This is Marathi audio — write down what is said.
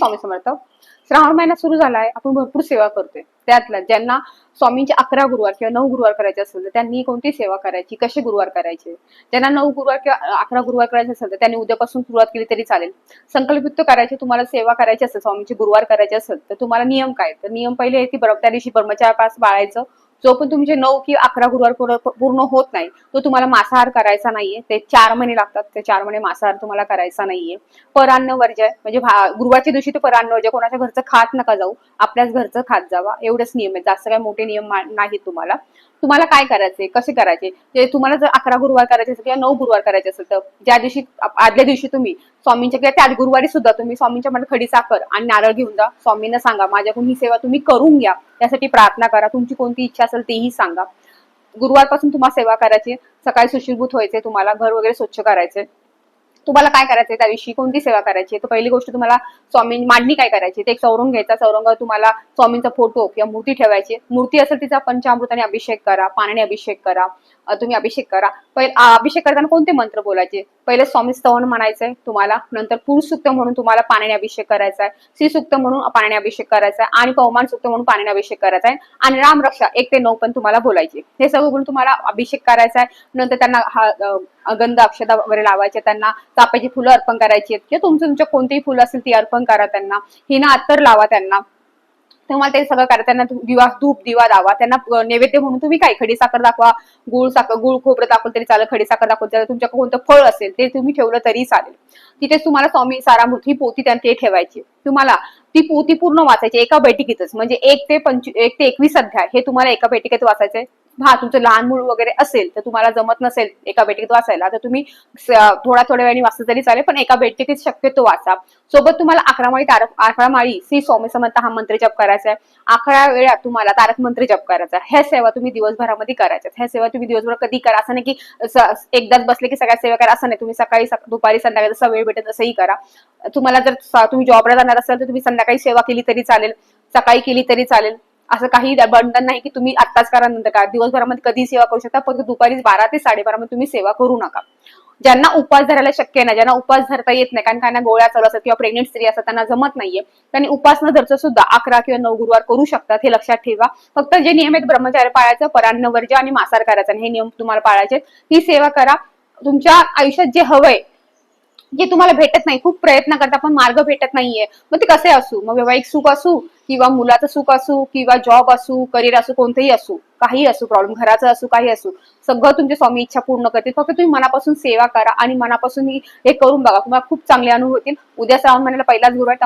स्वामी समर्थ. श्रावण महिना सुरू झालाय आपण भरपूर सेवा करतोय. त्यातल्या ज्यांना स्वामींचे अकरा गुरुवार किंवा नऊ गुरुवार करायचे असेल तर त्यांनी कोणती सेवा करायची? कसे गुरुवार करायचे? ज्यांना नऊ गुरुवार किंवा अकरा गुरुवार करायचे असेल तर त्यांनी उद्यापासून सुरुवात केली तरी चालेल. संकल्पित करायचे तुम्हाला सेवा करायची असेल स्वामींचे गुरुवार करायचे असेल तर तुम्हाला नियम काय तर नियम पहिले आहे की त्या दिवशी ब्रह्मचार पास बाळायचं जो पण तुमचे नऊ किंवा अकरा गुरुवार पूर्ण पूर्ण होत नाही तो तुम्हाला मांसाहार करायचा नाहीये. ते चार महिने लागतात ते चार महिने मांसाहार तुम्हाला करायचा नाहीये. परान्न वर्जय म्हणजे गुरुवारच्या दिवशी तर परान्न वर्जय कोणाच्या घरचं खात नका जाऊ आपल्याच घरचं खात जावा. एवढंच नियम आहेत. जास्त काही मोठे नियम नाही नाहीत तुम्हाला. तुम्हाला काय करायचे कसे करायचे? ते तुम्हाला जर अकरा गुरुवार करायचे असेल किंवा नऊ गुरुवार करायचे असेल तर ज्या दिवशी आदल्या दिवशी तुम्ही स्वामींच्या किंवा त्या गुरुवारी सुद्धा तुम्ही स्वामींच्या मध्ये खडी साखर आणि नारळ घेऊन जा. स्वामींना सांगा माझ्याकडून ही सेवा तुम्ही करून घ्या. त्यासाठी प्रार्थना करा. तुमची कोणती इच्छा असेल तेही सांगा. गुरुवारपासून तुम्हाला सेवा करायची. सकाळी सुशीलभूत व्हायचे तुम्हाला. घर वगैरे स्वच्छ करायचे तुम्हाला काय करायचंय? त्या दिवशी कोणती सेवा करायची तर पहिली गोष्ट तुम्हाला स्वामी मांडणी काय करायची? ते एक सौरंग घ्यायचा. सौरंगावर तुम्हाला स्वामींचा फोटो किंवा मूर्ती ठेवायची. मूर्ती असेल तिचा पंचामृताने अभिषेक करा पाण्याने अभिषेक करा तुम्ही अभिषेक करा. पहिले अभिषेक करताना कोणते मंत्र बोलायचे? पहिले स्वामी स्तवन म्हणायचंय तुम्हाला नंतर पुरुष सुक्त म्हणून तुम्हाला पाण्याने अभिषेक करायचा आहे श्री सुक्त म्हणून पाण्याने अभिषेक करायचा आहे आणि पवमान सुक्त म्हणून पाण्याने अभिषेक करायचा आहे आणि राम रक्षा एक ते नऊ पण तुम्हाला बोलायचे. हे सगळं बोलून तुम्हाला अभिषेक करायचा आहे नंतर त्यांना हा गंध अक्षदा वगैरे लावायचे त्यांना चापाची फुलं अर्पण करायची आहेत. किंवा तुमचं तुमच्या कोणतीही फुलं असेल ती अर्पण करा त्यांना. हिना अत्तर लावा त्यांना. तुम्हाला ते सगळं करा. त्यांना दिवा धूप दिवा दावा त्यांना नैवेद्य म्हणून तुम्ही काय खडी साखर दाखवा. गुळ साखर गुळ खोबरं दाखवलं तरी चालेल खडी साखर दाखवलं तरी तुमच्या कोणतं फळ असेल ते तुम्ही ठेवलं तरी चालेल. तिथेच तुम्हाला स्वामी सारामृत ही पोती त्यांना ते ठेवायची तुम्हाला ती पोती पूर्ण वाचायची एका बैठकीतच. म्हणजे एक ते पंच एक ते एकवीस अध्याय. हे तुम्हाला एका बैठकीत वाचायचंय हा तुमचं लहान मूळ वगैरे असेल तर तुम्हाला जमत नसेल एका बैठकीत वाचायला तर तुम्ही थोडा थोड्या वेळाने वाचलं तरी चालेल पण एका बैठकीत शक्यतो वाचा. सोबत तुम्हाला अकरा माळी तारक अकरा माळी श्री स्वामी समंत हा मंत्र जप करायचा आहे. अकरा वेळा तुम्हाला तारक मंत्र जप करायचा आहे. ह्या सेवा तुम्ही दिवसभरामध्ये करायच्या ह्या सेवा तुम्ही दिवसभर कधी करा असं नाही की एकदाच बसले की सगळ्या सेवा करा असं नाही. तुम्ही सकाळी दुपारी संध्याकाळी जसा वेळ भेटेल तसंही करा. तुम्हाला जर तुम्ही जॉबला जाणार असाल तर तुम्ही संध्याकाळी सेवा केली तरी चालेल सकाळी केली तरी चालेल. असं काही बंधन नाही की तुम्ही आत्ताच करा नंतर का दिवसभरामध्ये कधी सेवा करू शकता फक्त दुपारी बारा ते साडेबारा मध्ये तुम्ही सेवा करू नका. ज्यांना उपवास धरायला शक्य नाही ज्यांना उपवास धरता येत नाही कारण त्यांना गोळ्या चालू असतात किंवा प्रेग्नेंट स्त्री असतात त्यांना जमत नाहीये. त्यांनी उपास न धरचं सुद्धा अकरा किंवा नऊ गुरुवार करू शकतात हे लक्षात ठेवा. फक्त जे नियम आहेत ब्रह्मचार्य पाळायचं परान्न वर्ज आणि मासार करायचं. हे नियम तुम्हाला पाळायचे ती सेवा करा. तुमच्या आयुष्यात जे हवंय जे तुम्हाला भेटत नाही खूप प्रयत्न करता पण मार्ग भेटत नाहीये. मग ते कसे असू? मग वैवाहिक सुख असू किंवा मुलाचं सुख असू किंवा जॉब असू करिअर असू कोणतंही असू काही असू प्रॉब्लेम घराचं असू काही असू सगळं तुमचे स्वामी इच्छा पूर्ण करतील. फक्त तुम्ही मनापासून सेवा करा आणि मनापासून हे करून बघा. तुम्हाला खूप चांगले अनुभव होतील. उद्या श्रावण महिन्याला पहिलाच गुरुवार